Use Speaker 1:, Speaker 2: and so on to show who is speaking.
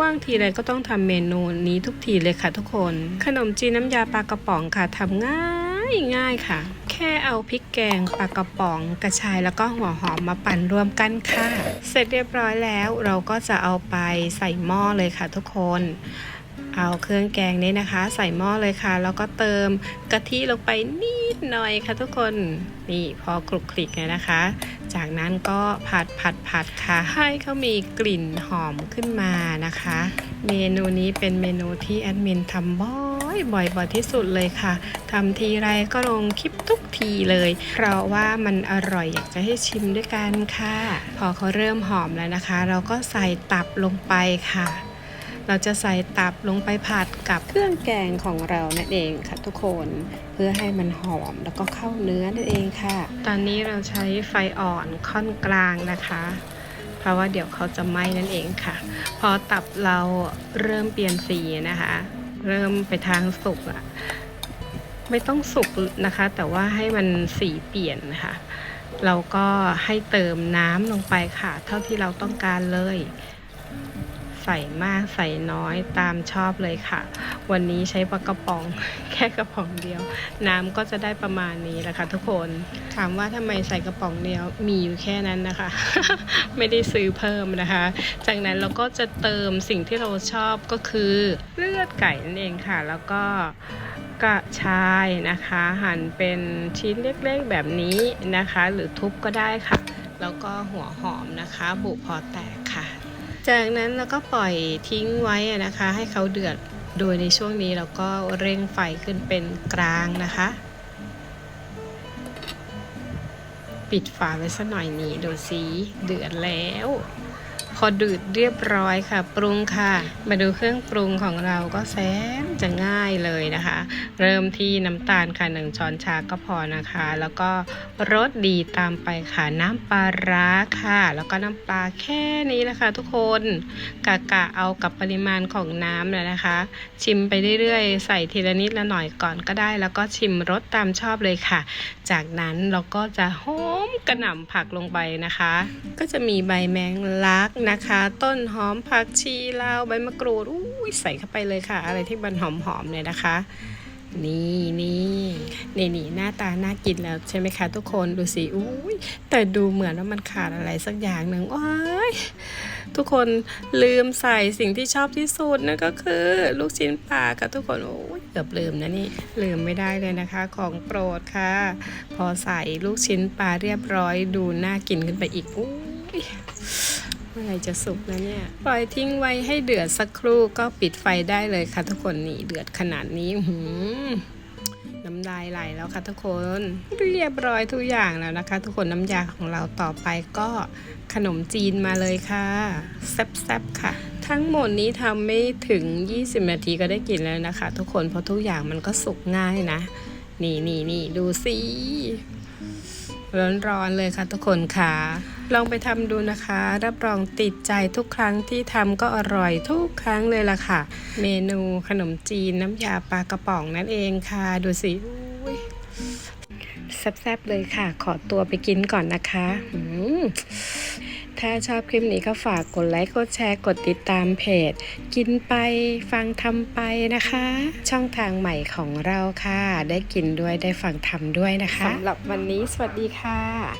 Speaker 1: ว่างทีไรก็ต้องทำเมนูนี้ทุกทีเลยค่ะทุกคน ขนมจีนน้ำยาปลากระป๋องค่ะทำง่ายง่ายค่ะ แค่เอาพริกแกงปลากระป๋อง กระชายแล้วก็หัวหอมมาปั่นรวมกันค่ะ เสร็จเรียบร้อยแล้วเราก็จะเอาไปใส่หม้อเลยค่ะทุกคนเอาเครื่องแกงนี้นะคะ ใส่หม้อเลยค่ะ แล้วก็เติมกะทิลงไปนิดหน่อยค่ะทุกคน นี่พอคลุกคลิกเนี่ยนะคะ จากนั้นก็ผัดผัดผัดค่ะ ให้เขามีกลิ่นหอมขึ้นมานะคะ เมนูนี้เป็นเมนูที่แอดมินทำบ่อยบ่อยบ่อยที่สุดเลยค่ะทำทีไรก็ลงคลิปทุกทีเลย เพราะว่ามันอร่อยอยากจะให้ชิมด้วยกันค่ะ พอเขาเริ่มหอมแล้วนะคะ เราก็ใส่ตับลงไปค่ะ เราจะใส่ตับลงไปผัดกับเครื่องแกงของเรานั่นเองค่ะทุกคน เพื่อให้มันหอมแล้วก็เข้าเนื้อนั่นเองค่ะ ตอนนี้เราใช้ไฟอ่อนค่อนกลางนะคะ เพราะว่าเดี๋ยวเขาจะไหม้นั่นเองค่ะ พอตับเราเริ่มเปลี่ยนสีนะคะ เริ่มไปทางสุกอะไม่ต้องสุกนะคะ แต่ว่าให้มันสีเปลี่ยนนะคะเราก็ให้เติมน้ำลงไปค่ะ เท่าที่เราต้องการเลย ใส่มากใส่น้อยตามชอบเลยค่ะ วันนี้ใช้ปลากระป๋องแค่กระป๋องเดียว น้ำก็จะได้ประมาณนี้แหละค่ะทุกคนถามว่าทำไมใส่กระป๋องเดียวมีอยู่แค่นั้นนะคะ ไม่ได้ซื้อเพิ่มนะคะ จากนั้นเราก็จะเติมสิ่งที่เราชอบก็คือเลือดไก่นั่นเองค่ะ แล้วก็กระชายนะคะ หั่นเป็นชิ้นเล็กๆแบบนี้นะคะ หรือทุบก็ได้ค่ะ แล้วก็หัวหอมนะคะ บุพอแตก จากนั้นเราก็ปล่อยทิ้งไว้นะคะ ให้เขาเดือดโดยในช่วงนี้เราก็เร่งไฟขึ้นเป็นกลางนะคะ ปิดฝาไว้สักหน่อยนี่ดูสิเดือดแล้ว พอดืดเรียบร้อยค่ะ ปรุงค่ะ มาดูเครื่องปรุงของเราก็แสนจะง่ายเลยนะคะ เริ่มที่น้ำตาลค่ะหนึ่งช้อนชาก็พอนะคะ แล้วก็รสดีตามไปค่ะน้ำปลาร้าค่ะ แล้วก็น้ำปลาแค่นี้นะคะทุกคนกะกะเอากับปริมาณของน้ำเลยนะคะ ชิมไปเรื่อยๆ ใส่ทีละนิดละหน่อยก่อนก็ได้ แล้วก็ชิมรสตามชอบเลยค่ะ จากนั้นเราก็จะหอมกระหน่ำผักลงไปนะคะ ก็จะมีใบแมงลักนะคะ ต้นหอมผักชีลาวใบมะกรูดอุ้ยใส่เข้าไปเลยค่ะ อะไรที่มันหอมๆเนี่ยนะคะ นี่นี่นี่นี่หน้าตาน่ากินแล้วใช่ไหมคะทุกคนดูสิอุ้ยแต่ดูเหมือนว่ามันขาดอะไรสักอย่างหนึ่งว้ายทุกคนลืมใส่สิ่งที่ชอบที่สุดนั่นก็คือ ลูกชิ้นปลาค่ะทุกคนโอ้ยเกือบลืมนะนี่ลืมไม่ได้เลยนะคะ ของโปรดค่ะ พอใส่ลูกชิ้นปลาเรียบร้อยดูน่ากินขึ้นไปอีกอุ้ย เมื่อไรจะสุกแล้วเนี่ย ปล่อยทิ้งไว้ให้เดือดสักครู่ก็ปิดไฟได้เลยค่ะทุกคนนี่เดือดขนาดนี้หืน้ำลายไหลแล้วค่ะทุกคน เรียบร้อยทุกอย่างแล้วนะคะ ทุกคนน้ำยาของเราต่อไปก็ขนมจีนมาเลยค่ะแซ่บๆค่ะ ทั้งหมดนี้ทำไม่ถึง 20 นาทีก็ได้กินแล้วนะคะ ทุกคนเพราะทุกอย่างมันก็สุกง่ายนะ นี่นี่นี่ดูสิ ร้อนๆเลยค่ะทุกคนค่ะ ลองไปทำดูนะคะ รับรองติดใจทุกครั้งที่ทำก็อร่อยทุกครั้งเลยล่ะค่ะ เมนูขนมจีนน้ำยาปลากระป๋องนั่นเองค่ะ ดูสิแซ่บๆเลยค่ะ ขอตัวไปกินก่อนนะคะอืม ถ้าชอบคลิปนี้ก็ฝากกดไลค์กดแชร์กดติดตามเพจ กินไปฟังทำไปนะคะ ช่องทางใหม่ของเราค่ะ ได้กินด้วยได้ฟังทำด้วยนะคะสำหรับวันนี้สวัสดีค่ะ